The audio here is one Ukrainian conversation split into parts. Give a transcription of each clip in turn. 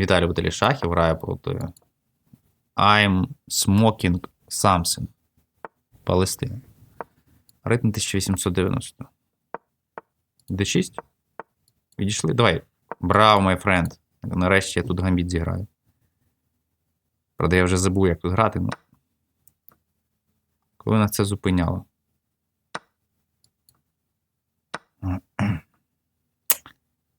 Віталій любителі шахів грає проти I'm Smoking Something. Палестина. Рейтинг 1890. D6? Відійшли? Давай. Браво, май френд. Нарешті я тут гамбіт зіграю. Правда, я вже забув, як тут грати, ну. Коли нас це зупиняло.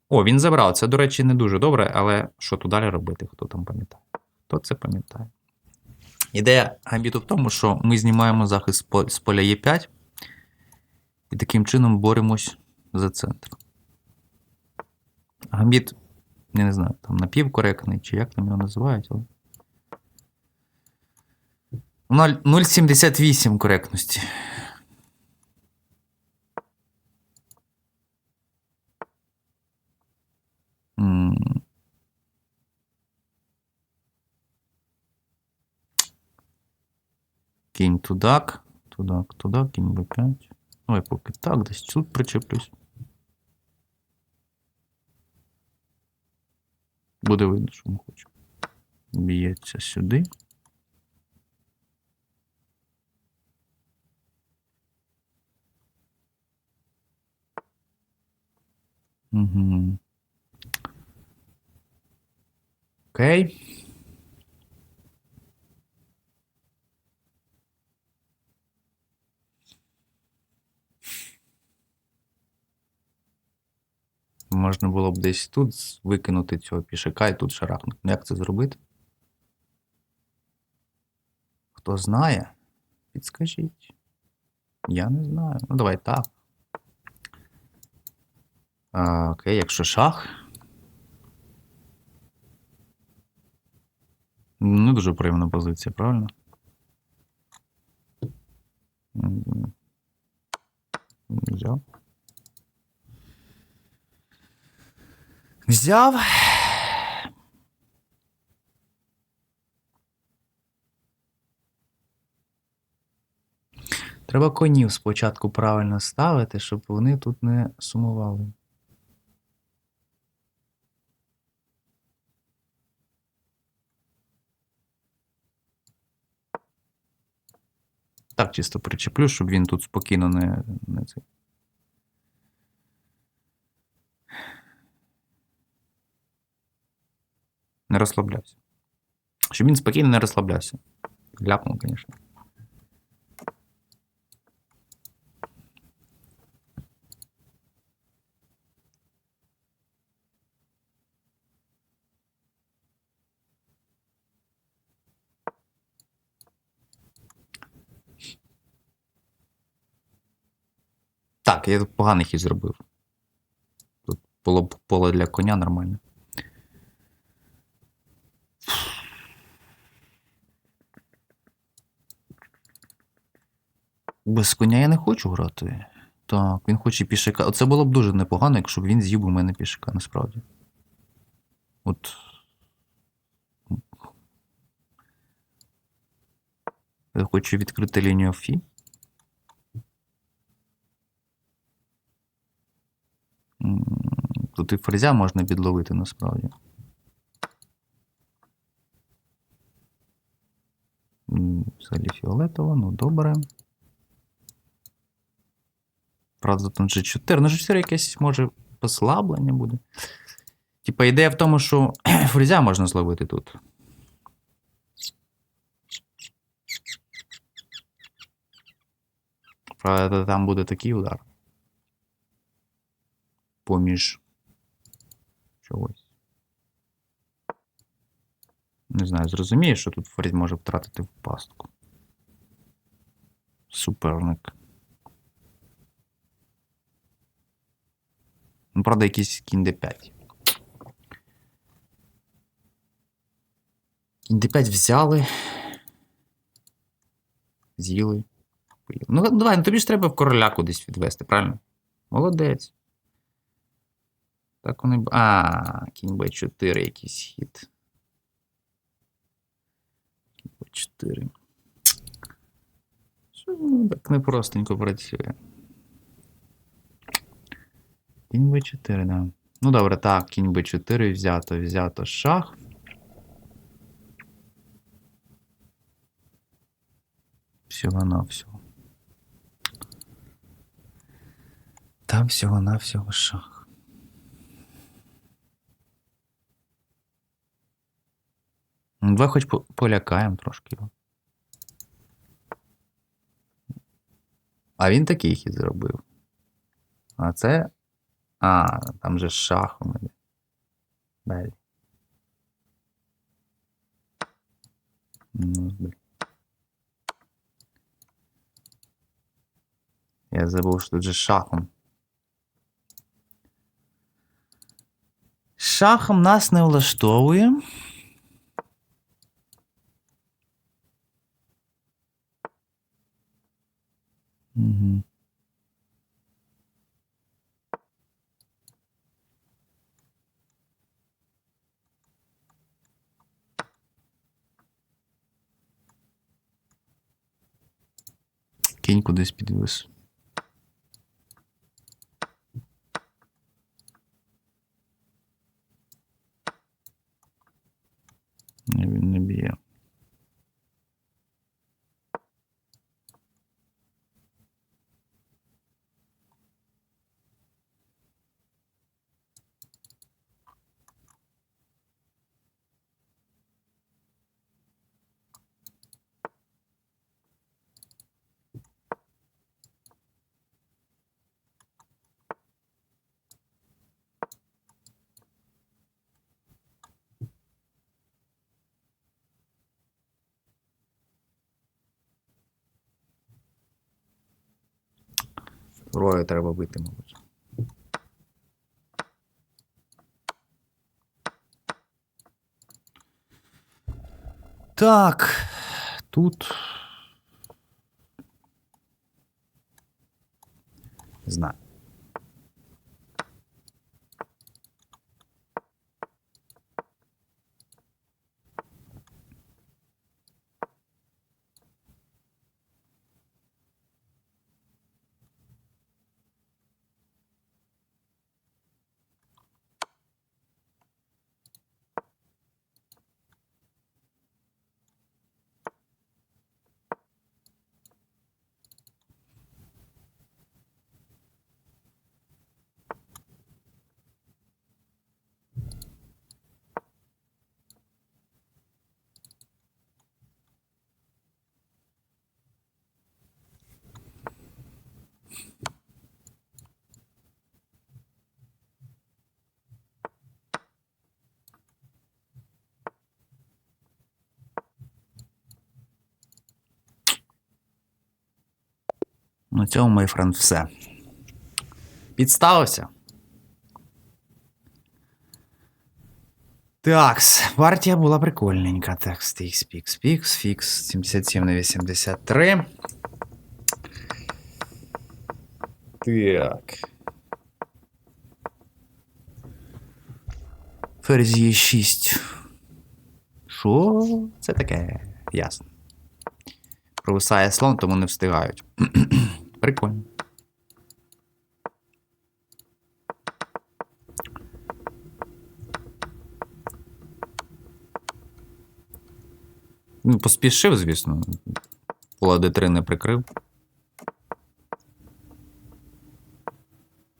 О, він забрав. Це, до речі, не дуже добре, але що тут далі робити, хто там пам'ятає? Хто це пам'ятає? Ідея гамбіту в тому, що ми знімаємо захист з поля Е5 і таким чином боремось за центр. Гамбіт, я не знаю, там напівкоректний, чи як там його називають, але. 0,78 коректності. Кінь тудак, тудак, тудак, кінь b5. Ой, поки так, десь тут причеплюсь. Буде видно, що ми хочемо. Б'ється сюди. Угу. Окей. Можна було б десь тут викинути цього пішака і тут шарахнути. Ну як це зробити? Хто знає, підскажіть. Я не знаю. Ну, давай так. А, окей, якщо шах. Не дуже приємна позиція, правильно? М, Взяв. Взяв. Треба конів спочатку правильно ставити, щоб вони тут не сумували. Так, чисто причеплю, щоб він тут спокійно не, не цей. Не розслаблявся. Щоб він спокійно не розслаблявся. Ляпнув, звісно. Так, я тут поганий хід зробив. Тут було б поле для коня нормально. Без коня я не хочу грати. Так, він хоче пішака. Оце було б дуже непогано, якщо б він з'їв у мене пішака, насправді. От. Я хочу відкрити лінію Фі. Тут і фрезя можна підловити насправді. Взагалі фіолетово, ну добре. Правда, тут G4. Ну, G4 якесь може послаблення буде. Типа ідея в тому, що фрезя можна зловити тут. Правда, там буде такий удар. Поміж чогось. Не знаю, зрозумієш, що тут фрезь може втратити в пастку. Суперник. Ну, правда, якийсь кінь d5. Кінь d5 взяли. З'їли. Ну, давай, ну тобі ж треба в короля кудись відвести, правильно? Молодець. Так вони. А, кінь b4 якийсь хід. Кінь b4. Що так непростенько працює? Кінь b4, да. Ну добре, так, кінь b4 взято, взято шах. Всього на всього. Там всього на всього шах. Ну, Давай хоч полякаємо трошки його. А він такий хід зробив. А це а, там же шахом іде. Далі. Ну. Я забув, що тут же шахом. Шахом нас не влаштовує. Кінь кудись підвис. Ні, він не б'є. Рою треба бити, мабуть. Так. Тут. Не Знаю. На цьому, мій френд, все. Підставився. Такс, партія була прикольненька. Так, стікс, пікс, пікс, фікс, 77 на 83. Так. Ферзь є 6. Що це таке? Ясно. Провисає слон, тому не встигають. Прикольно. Ну, поспішив, звісно. Пола Д3 не прикрив.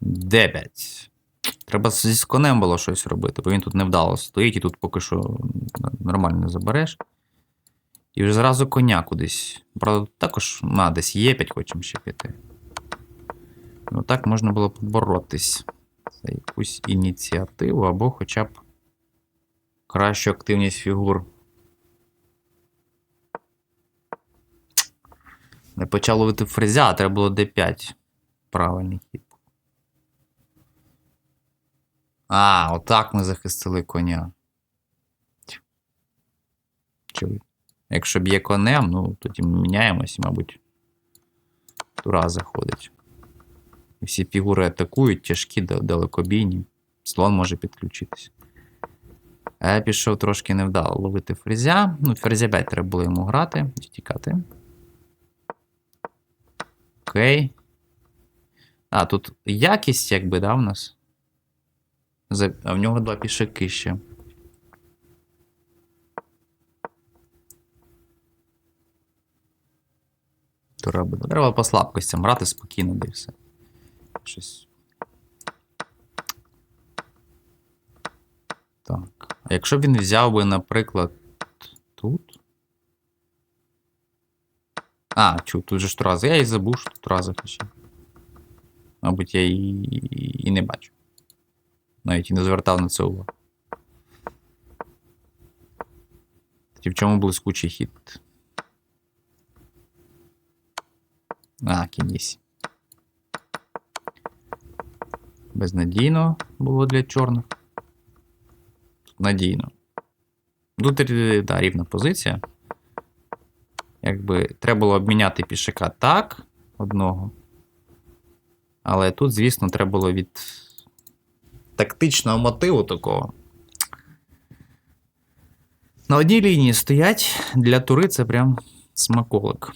Дев'ять. Треба зі з конем було щось робити, бо він тут невдало стоїть і тут поки що нормально забереш. І вже зразу коня кудись. Правда, також на, десь є 5 хочемо ще піти. Ну так можна було поборотись за якусь ініціативу або хоча б кращу активність фігур. Не почав ловити фрезя, а треба було D5. Правильний хід. А, отак ми захистили коня. Чи... Якщо б'є конем, ну тоді ми міняємось, мабуть. Тура заходить. І всі фігури атакують, тяжкі, далекобійні. Слон може підключитись. Я пішов трошки невдало ловити фрезя. Ну, ферзя 5 треба було йому грати, чи тікати. Окей. А, тут якість, якби, да, в нас. А в нього два пішаки ще. Тура буде. Треба по слабкостям грати спокійно, де і все. Щось. Так. А якщо б він взяв би, наприклад, тут. А, чу, тут же ж трази. Я і забув, що тут трази хоче. Мабуть, я і, і не бачу. Навіть і не звертав на це увагу. Тоді в чому блискучий хід? А, 8. Безнадійно було для чорних. Надійно. Тут е, да, рівна позиція. Якби треба було обміняти пішака так, одного. Але тут, звісно, треба було від тактичного мотиву такого. На одній лінії стоять для тури це прям смаколик.